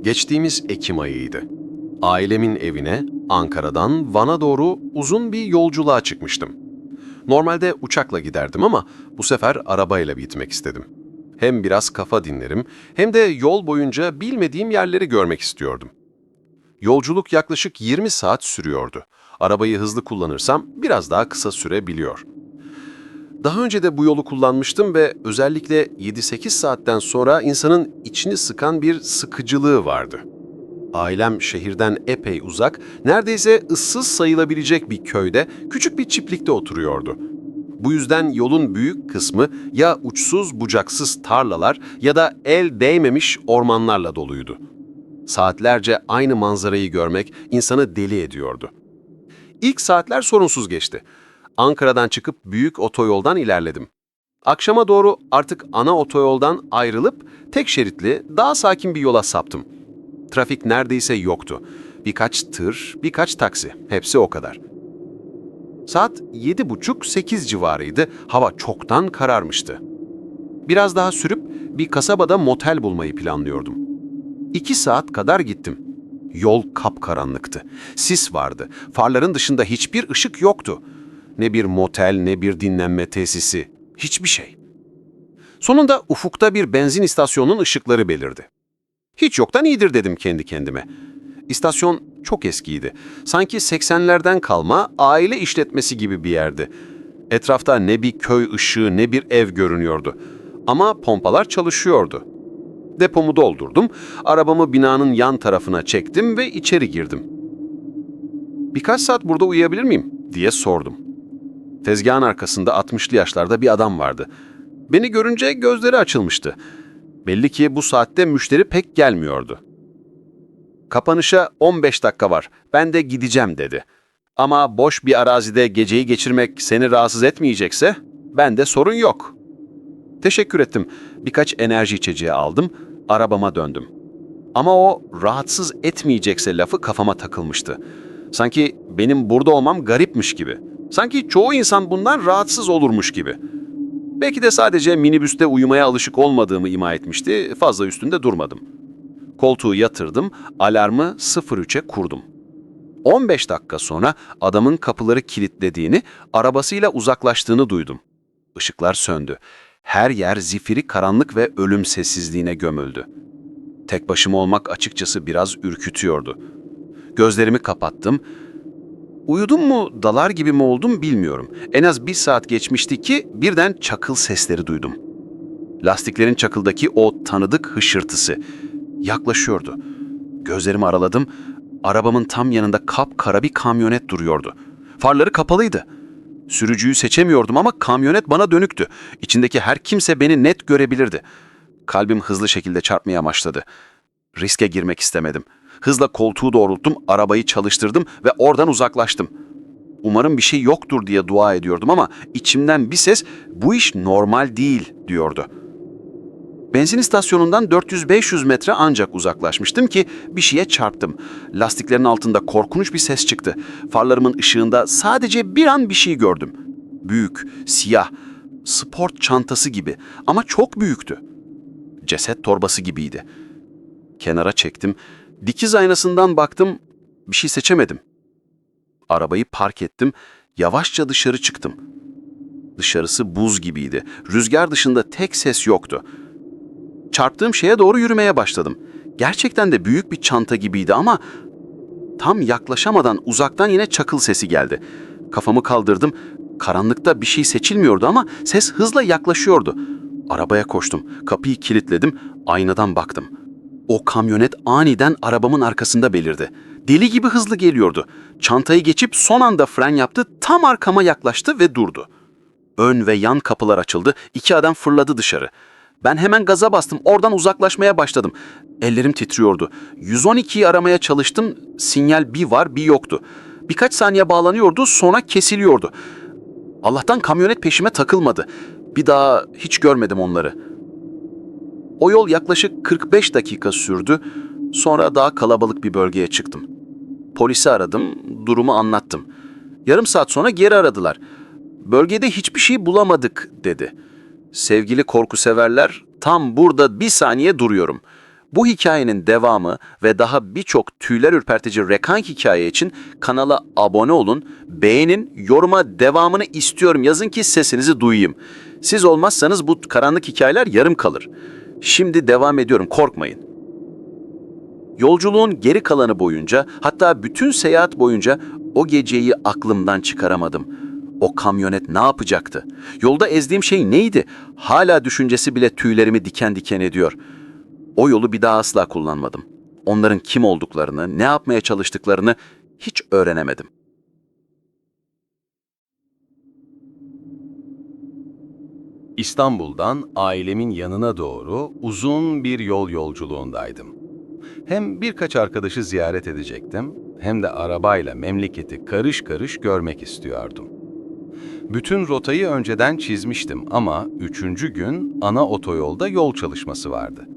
Geçtiğimiz Ekim ayıydı. Ailemin evine Ankara'dan Van'a doğru uzun bir yolculuğa çıkmıştım. Normalde uçakla giderdim ama bu sefer arabayla gitmek istedim. Hem biraz kafa dinlerim hem de yol boyunca bilmediğim yerleri görmek istiyordum. Yolculuk yaklaşık 20 saat sürüyordu. Arabayı hızlı kullanırsam biraz daha kısa sürebiliyor. Daha önce de bu yolu kullanmıştım ve özellikle 7-8 saatten sonra insanın içini sıkan bir sıkıcılığı vardı. Ailem şehirden epey uzak, neredeyse ıssız sayılabilecek bir köyde, küçük bir çiftlikte oturuyordu. Bu yüzden yolun büyük kısmı ya uçsuz bucaksız tarlalar ya da el değmemiş ormanlarla doluydu. Saatlerce aynı manzarayı görmek insanı deli ediyordu. İlk saatler sorunsuz geçti. Ankara'dan çıkıp büyük otoyoldan ilerledim. Akşama doğru artık ana otoyoldan ayrılıp tek şeritli, daha sakin bir yola saptım. Trafik neredeyse yoktu. Birkaç tır, birkaç taksi, hepsi o kadar. Saat 7.30-8 civarıydı, hava çoktan kararmıştı. Biraz daha sürüp bir kasabada motel bulmayı planlıyordum. İki saat kadar gittim. Yol kapkaranlıktı. Sis vardı. Farların dışında hiçbir ışık yoktu. Ne bir motel ne bir dinlenme tesisi. Hiçbir şey. Sonunda ufukta bir benzin istasyonunun ışıkları belirdi. Hiç yoktan iyidir dedim kendi kendime. İstasyon çok eskiydi. Sanki 80'lerden kalma aile işletmesi gibi bir yerdi. Etrafta ne bir köy ışığı ne bir ev görünüyordu. Ama pompalar çalışıyordu. Depomu doldurdum, arabamı binanın yan tarafına çektim ve içeri girdim. Birkaç saat burada uyuyabilir miyim diye sordum. Tezgahın arkasında 60'lı yaşlarda bir adam vardı. Beni görünce gözleri açılmıştı. Belli ki bu saatte müşteri pek gelmiyordu. Kapanışa 15 dakika var. Ben de gideceğim dedi. Ama boş bir arazide geceyi geçirmek seni rahatsız etmeyecekse bende sorun yok. Teşekkür ettim. Birkaç enerji içeceği aldım, arabama döndüm. Ama o rahatsız etmeyecekse lafı kafama takılmıştı. Sanki benim burada olmam garipmiş gibi. Sanki çoğu insan bundan rahatsız olurmuş gibi. Belki de sadece minibüste uyumaya alışık olmadığımı ima etmişti, fazla üstünde durmadım. Koltuğu yatırdım, alarmı 03'e kurdum. 15 dakika sonra adamın kapıları kilitlediğini, arabasıyla uzaklaştığını duydum. Işıklar söndü. Her yer zifiri karanlık ve ölüm sessizliğine gömüldü. Tek başıma olmak açıkçası biraz ürkütüyordu. Gözlerimi kapattım. Uyudum mu, dalar gibi mi oldum bilmiyorum. En az bir saat geçmişti ki birden çakıl sesleri duydum. Lastiklerin çakıldaki o tanıdık hışırtısı yaklaşıyordu. Gözlerimi araladım. Arabamın tam yanında kapkara bir kamyonet duruyordu. Farları kapalıydı. Sürücüyü seçemiyordum ama kamyonet bana dönüktü. İçindeki her kimse beni net görebilirdi. Kalbim hızlı şekilde çarpmaya başladı. Riske girmek istemedim. Hızla koltuğu doğrulttum, arabayı çalıştırdım ve oradan uzaklaştım. Umarım bir şey yoktur diye dua ediyordum ama içimden bir ses bu iş normal değil diyordu. Benzin istasyonundan 400-500 metre ancak uzaklaşmıştım ki bir şeye çarptım. Lastiklerin altında korkunç bir ses çıktı. Farlarımın ışığında sadece bir an bir şey gördüm. Büyük, siyah, sport çantası gibi ama çok büyüktü. Ceset torbası gibiydi. Kenara çektim. Dikiz aynasından baktım. Bir şey seçemedim. Arabayı park ettim. Yavaşça dışarı çıktım. Dışarısı buz gibiydi. Rüzgar dışında tek ses yoktu. Çarptığım şeye doğru yürümeye başladım. Gerçekten de büyük bir çanta gibiydi ama tam yaklaşamadan uzaktan yine çakıl sesi geldi. Kafamı kaldırdım. Karanlıkta bir şey seçilmiyordu ama ses hızla yaklaşıyordu. Arabaya koştum. Kapıyı kilitledim. Aynadan baktım. O kamyonet aniden arabamın arkasında belirdi. Deli gibi hızlı geliyordu. Çantayı geçip son anda fren yaptı, tam arkama yaklaştı ve durdu. Ön ve yan kapılar açıldı, iki adam fırladı dışarı. Ben hemen gaza bastım, oradan uzaklaşmaya başladım. Ellerim titriyordu. 112'yi aramaya çalıştım, sinyal bir var bir yoktu. Birkaç saniye bağlanıyordu, sonra kesiliyordu. Allah'tan kamyonet peşime takılmadı. Bir daha hiç görmedim onları. O yol yaklaşık 45 dakika sürdü. Sonra daha kalabalık bir bölgeye çıktım. Polisi aradım, durumu anlattım. Yarım saat sonra geri aradılar. Bölgede hiçbir şey bulamadık dedi. Sevgili korku severler, tam burada bir saniye duruyorum. Bu hikayenin devamı ve daha birçok tüyler ürpertici rekan hikaye için kanala abone olun, beğenin, yoruma devamını istiyorum yazın ki sesinizi duyayım. Siz olmazsanız bu karanlık hikayeler yarım kalır. Şimdi devam ediyorum, korkmayın. Yolculuğun geri kalanı boyunca, hatta bütün seyahat boyunca o geceyi aklımdan çıkaramadım. O kamyonet ne yapacaktı? Yolda ezdiğim şey neydi? Hala düşüncesi bile tüylerimi diken diken ediyor. O yolu bir daha asla kullanmadım. Onların kim olduklarını, ne yapmaya çalıştıklarını hiç öğrenemedim. İstanbul'dan ailemin yanına doğru uzun bir yol yolculuğundaydım. Hem birkaç arkadaşı ziyaret edecektim, hem de arabayla memleketi karış karış görmek istiyordum. Bütün rotayı önceden çizmiştim ama üçüncü gün ana otoyolda yol çalışması vardı.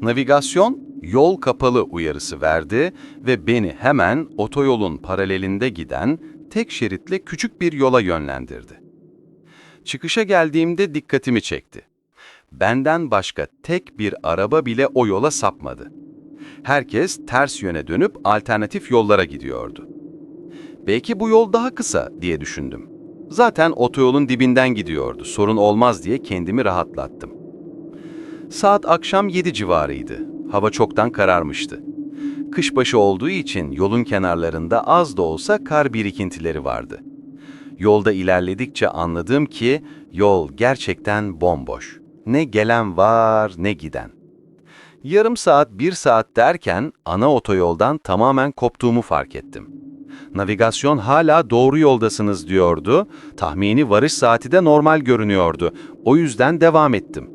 Navigasyon yol kapalı uyarısı verdi ve beni hemen otoyolun paralelinde giden tek şeritli küçük bir yola yönlendirdi. Çıkışa geldiğimde dikkatimi çekti. Benden başka tek bir araba bile o yola sapmadı. Herkes ters yöne dönüp alternatif yollara gidiyordu. Belki bu yol daha kısa diye düşündüm. Zaten otoyolun dibinden gidiyordu, sorun olmaz diye kendimi rahatlattım. Saat akşam 7 civarıydı. Hava çoktan kararmıştı. Kışbaşı olduğu için yolun kenarlarında az da olsa kar birikintileri vardı. Yolda ilerledikçe anladım ki yol gerçekten bomboş. Ne gelen var ne giden. Yarım saat, bir saat derken ana otoyoldan tamamen koptuğumu fark ettim. Navigasyon hala doğru yoldasınız diyordu, tahmini varış saati de normal görünüyordu. O yüzden devam ettim.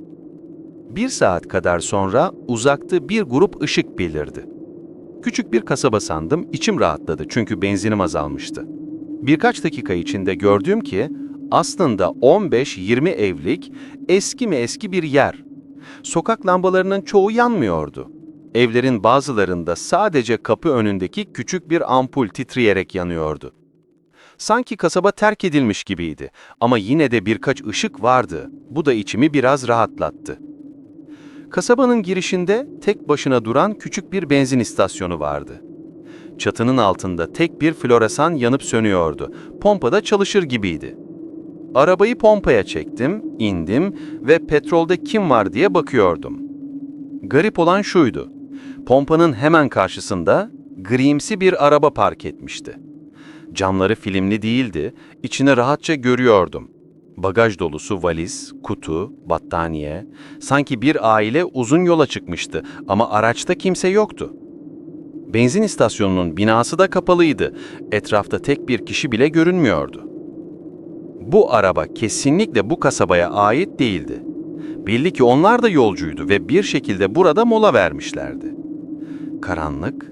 Bir saat kadar sonra uzakta bir grup ışık belirdi. Küçük bir kasaba sandım, içim rahatladı çünkü benzinim azalmıştı. Birkaç dakika içinde gördüm ki aslında 15-20 evlik eski mi eski bir yer. Sokak lambalarının çoğu yanmıyordu. Evlerin bazılarında sadece kapı önündeki küçük bir ampul titreyerek yanıyordu. Sanki kasaba terk edilmiş gibiydi ama yine de birkaç ışık vardı. Bu da içimi biraz rahatlattı. Kasabanın girişinde tek başına duran küçük bir benzin istasyonu vardı. Çatının altında tek bir floresan yanıp sönüyordu. Pompada çalışır gibiydi. Arabayı pompaya çektim, indim ve petrolde kim var diye bakıyordum. Garip olan şuydu. Pompanın hemen karşısında grimsi bir araba park etmişti. Camları filmli değildi, içini rahatça görüyordum. Bagaj dolusu valiz, kutu, battaniye. Sanki bir aile uzun yola çıkmıştı ama araçta kimse yoktu. Benzin istasyonunun binası da kapalıydı. Etrafta tek bir kişi bile görünmüyordu. Bu araba kesinlikle bu kasabaya ait değildi. Belli ki onlar da yolcuydu ve bir şekilde burada mola vermişlerdi. Karanlık,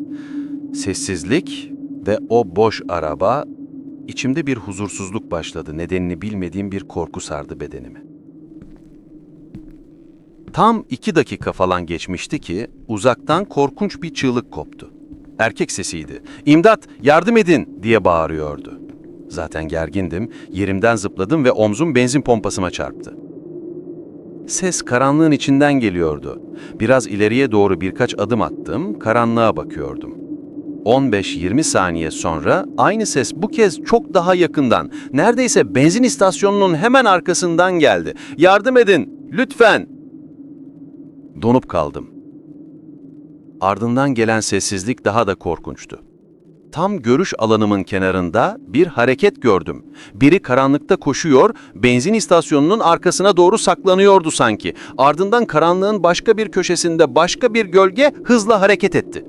sessizlik ve o boş araba içimde bir huzursuzluk başladı. Nedenini bilmediğim bir korku sardı bedenimi. Tam iki dakika falan geçmişti ki uzaktan korkunç bir çığlık koptu. Erkek sesiydi. İmdat, yardım edin diye bağırıyordu. Zaten gergindim, yerimden zıpladım ve omzum benzin pompasıma çarptı. Ses karanlığın içinden geliyordu. Biraz ileriye doğru birkaç adım attım, karanlığa bakıyordum. 15-20 saniye sonra aynı ses bu kez çok daha yakından, neredeyse benzin istasyonunun hemen arkasından geldi. Yardım edin, lütfen. Donup kaldım. Ardından gelen sessizlik daha da korkunçtu. Tam görüş alanımın kenarında bir hareket gördüm. Biri karanlıkta koşuyor, benzin istasyonunun arkasına doğru saklanıyordu sanki. Ardından karanlığın başka bir köşesinde başka bir gölge hızla hareket etti.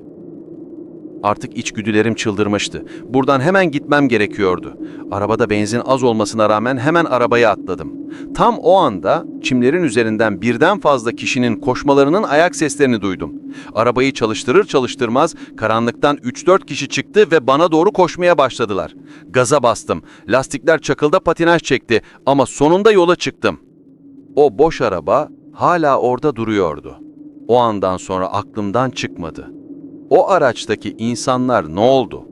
Artık içgüdülerim çıldırmıştı. Buradan hemen gitmem gerekiyordu. Arabada benzin az olmasına rağmen hemen arabaya atladım. Tam o anda çimlerin üzerinden birden fazla kişinin koşmalarının ayak seslerini duydum. Arabayı çalıştırır çalıştırmaz karanlıktan 3-4 kişi çıktı ve bana doğru koşmaya başladılar. Gaza bastım. Lastikler çakılda patinaj çekti ama sonunda yola çıktım. O boş araba hala orada duruyordu. O andan sonra aklımdan çıkmadı. O araçtaki insanlar ne oldu?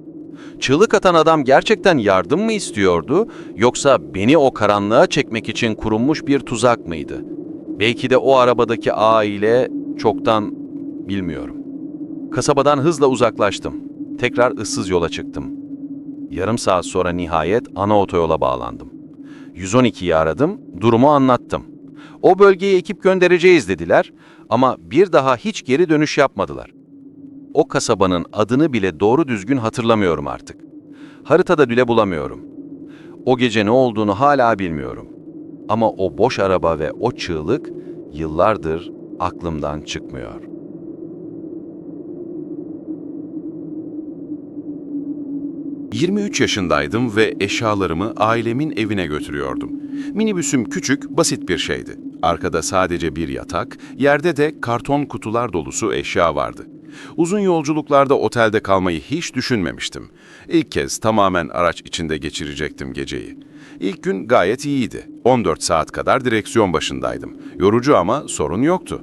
Çığlık atan adam gerçekten yardım mı istiyordu yoksa beni o karanlığa çekmek için kurulmuş bir tuzak mıydı? Belki de o arabadaki aile çoktan bilmiyorum. Kasabadan hızla uzaklaştım. Tekrar ıssız yola çıktım. Yarım saat sonra nihayet ana otoyola bağlandım. 112'yi aradım, durumu anlattım. O bölgeye ekip göndereceğiz dediler ama bir daha hiç geri dönüş yapmadılar. O kasabanın adını bile doğru düzgün hatırlamıyorum artık. Haritada bile bulamıyorum. O gece ne olduğunu hala bilmiyorum. Ama o boş araba ve o çığlık yıllardır aklımdan çıkmıyor. ...23 yaşındaydım ve eşyalarımı ailemin evine götürüyordum. Minibüsüm küçük, basit bir şeydi. Arkada sadece bir yatak, yerde de karton kutular dolusu eşya vardı. Uzun yolculuklarda otelde kalmayı hiç düşünmemiştim. İlk kez tamamen araç içinde geçirecektim geceyi. İlk gün gayet iyiydi. 14 saat kadar direksiyon başındaydım. Yorucu ama sorun yoktu.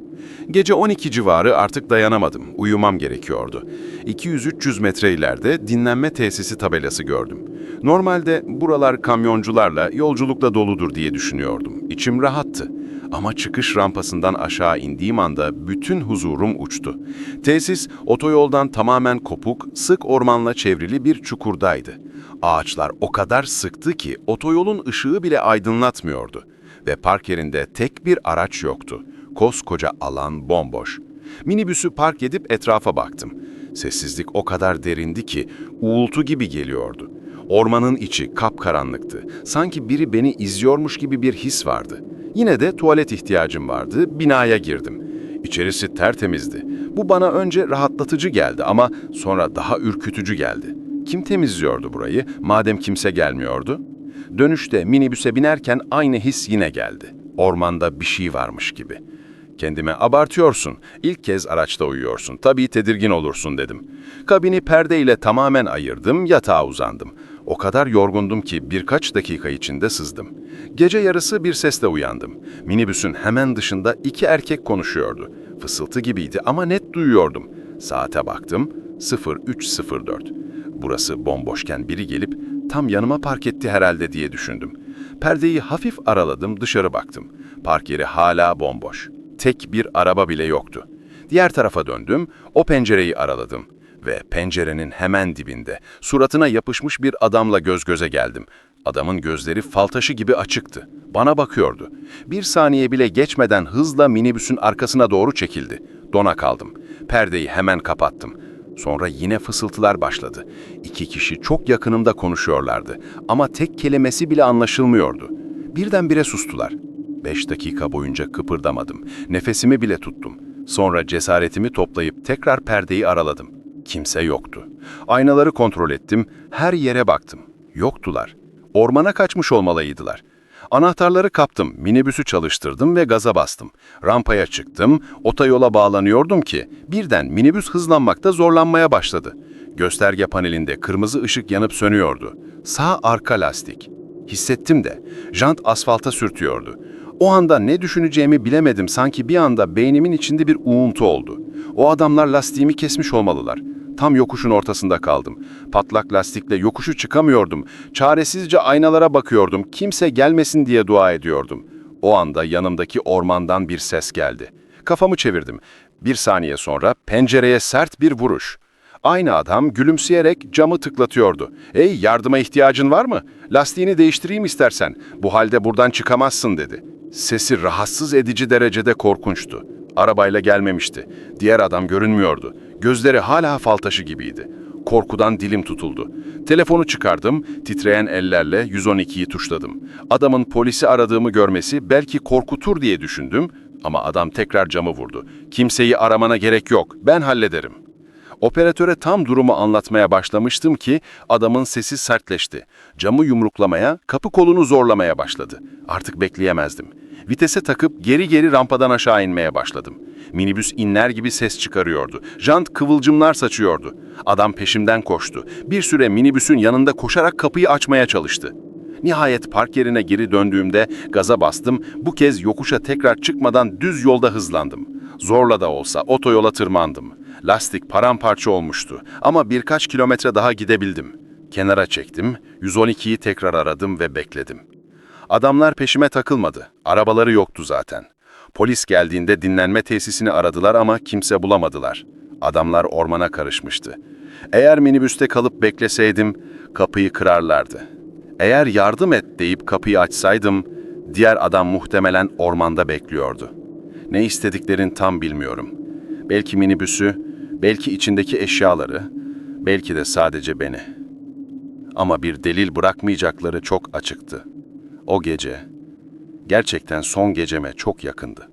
Gece 12 civarı artık dayanamadım. Uyumam gerekiyordu. 200-300 metre ileride dinlenme tesisi tabelası gördüm. Normalde buralar kamyoncularla yolculukla doludur diye düşünüyordum. İçim rahattı. Ama çıkış rampasından aşağı indiğim anda bütün huzurum uçtu. Tesis otoyoldan tamamen kopuk, sık ormanla çevrili bir çukurdaydı. Ağaçlar o kadar sıktı ki otoyolun ışığı bile aydınlatmıyordu. Ve park yerinde tek bir araç yoktu. Koskoca alan bomboş. Minibüsü park edip etrafa baktım. Sessizlik o kadar derindi ki uğultu gibi geliyordu. Ormanın içi kapkaranlıktı. Sanki biri beni izliyormuş gibi bir his vardı. Yine de tuvalet ihtiyacım vardı, binaya girdim. İçerisi tertemizdi. Bu bana önce rahatlatıcı geldi ama sonra daha ürkütücü geldi. Kim temizliyordu burayı madem kimse gelmiyordu? Dönüşte minibüse binerken aynı his yine geldi. Ormanda bir şey varmış gibi. Kendime abartıyorsun, ilk kez araçta uyuyorsun, tabii tedirgin olursun dedim. Kabini perdeyle tamamen ayırdım, yatağa uzandım. O kadar yorgundum ki birkaç dakika içinde sızdım. Gece yarısı bir sesle uyandım. Minibüsün hemen dışında iki erkek konuşuyordu. Fısıltı gibiydi ama net duyuyordum. Saate baktım, 0304. Burası bomboşken biri gelip tam yanıma park etti herhalde diye düşündüm. Perdeyi hafif araladım, dışarı baktım. Park yeri hala bomboş. Tek bir araba bile yoktu. Diğer tarafa döndüm, o pencereyi araladım. Ve pencerenin hemen dibinde, suratına yapışmış bir adamla göz göze geldim. Adamın gözleri fal taşı gibi açıktı. Bana bakıyordu. Bir saniye bile geçmeden hızla minibüsün arkasına doğru çekildi. Dona kaldım. Perdeyi hemen kapattım. Sonra yine fısıltılar başladı. İki kişi çok yakınımda konuşuyorlardı ama tek kelimesi bile anlaşılmıyordu. Birdenbire sustular. Beş dakika boyunca kıpırdamadım. Nefesimi bile tuttum. Sonra cesaretimi toplayıp tekrar perdeyi araladım. Kimse yoktu. Aynaları kontrol ettim, her yere baktım. Yoktular. Ormana kaçmış olmalıydılar. Anahtarları kaptım, minibüsü çalıştırdım ve gaza bastım. Rampaya çıktım, otoyola bağlanıyordum ki birden minibüs hızlanmakta zorlanmaya başladı. Gösterge panelinde kırmızı ışık yanıp sönüyordu. Sağ arka lastik. Hissettim de. Jant asfalta sürtüyordu. O anda ne düşüneceğimi bilemedim. Sanki bir anda beynimin içinde bir uğuntu oldu. O adamlar lastiğimi kesmiş olmalılar. Tam yokuşun ortasında kaldım. Patlak lastikle yokuşu çıkamıyordum. Çaresizce aynalara bakıyordum. Kimse gelmesin diye dua ediyordum. O anda yanımdaki ormandan bir ses geldi. Kafamı çevirdim. Bir saniye sonra pencereye sert bir vuruş. Aynı adam gülümseyerek camı tıklatıyordu. ''Ey yardıma ihtiyacın var mı? Lastiğini değiştireyim istersen. Bu halde buradan çıkamazsın.'' dedi. Sesi rahatsız edici derecede korkunçtu. Arabayla gelmemişti. Diğer adam görünmüyordu. Gözleri hala fal taşı gibiydi. Korkudan dilim tutuldu. Telefonu çıkardım, titreyen ellerle 112'yi tuşladım. Adamın polisi aradığımı görmesi belki korkutur diye düşündüm ama adam tekrar camı vurdu. Kimseyi aramana gerek yok, ben hallederim. Operatöre tam durumu anlatmaya başlamıştım ki adamın sesi sertleşti. Camı yumruklamaya, kapı kolunu zorlamaya başladı. Artık bekleyemezdim. Vitese takıp geri geri rampadan aşağı inmeye başladım. Minibüs inler gibi ses çıkarıyordu. Jant kıvılcımlar saçıyordu. Adam peşimden koştu. Bir süre minibüsün yanında koşarak kapıyı açmaya çalıştı. Nihayet park yerine geri döndüğümde gaza bastım. Bu kez yokuşa tekrar çıkmadan düz yolda hızlandım. Zorla da olsa otoyola tırmandım. Lastik paramparça olmuştu ama birkaç kilometre daha gidebildim. Kenara çektim, 112'yi tekrar aradım ve bekledim. Adamlar peşime takılmadı. Arabaları yoktu zaten. Polis geldiğinde dinlenme tesisini aradılar ama kimse bulamadılar. Adamlar ormana karışmıştı. Eğer minibüste kalıp bekleseydim kapıyı kırarlardı. Eğer yardım et deyip kapıyı açsaydım diğer adam muhtemelen ormanda bekliyordu. Ne istediklerini tam bilmiyorum. Belki minibüsü, belki içindeki eşyaları, belki de sadece beni. Ama bir delil bırakmayacakları çok açıktı. O gece gerçekten son geceme çok yakındı.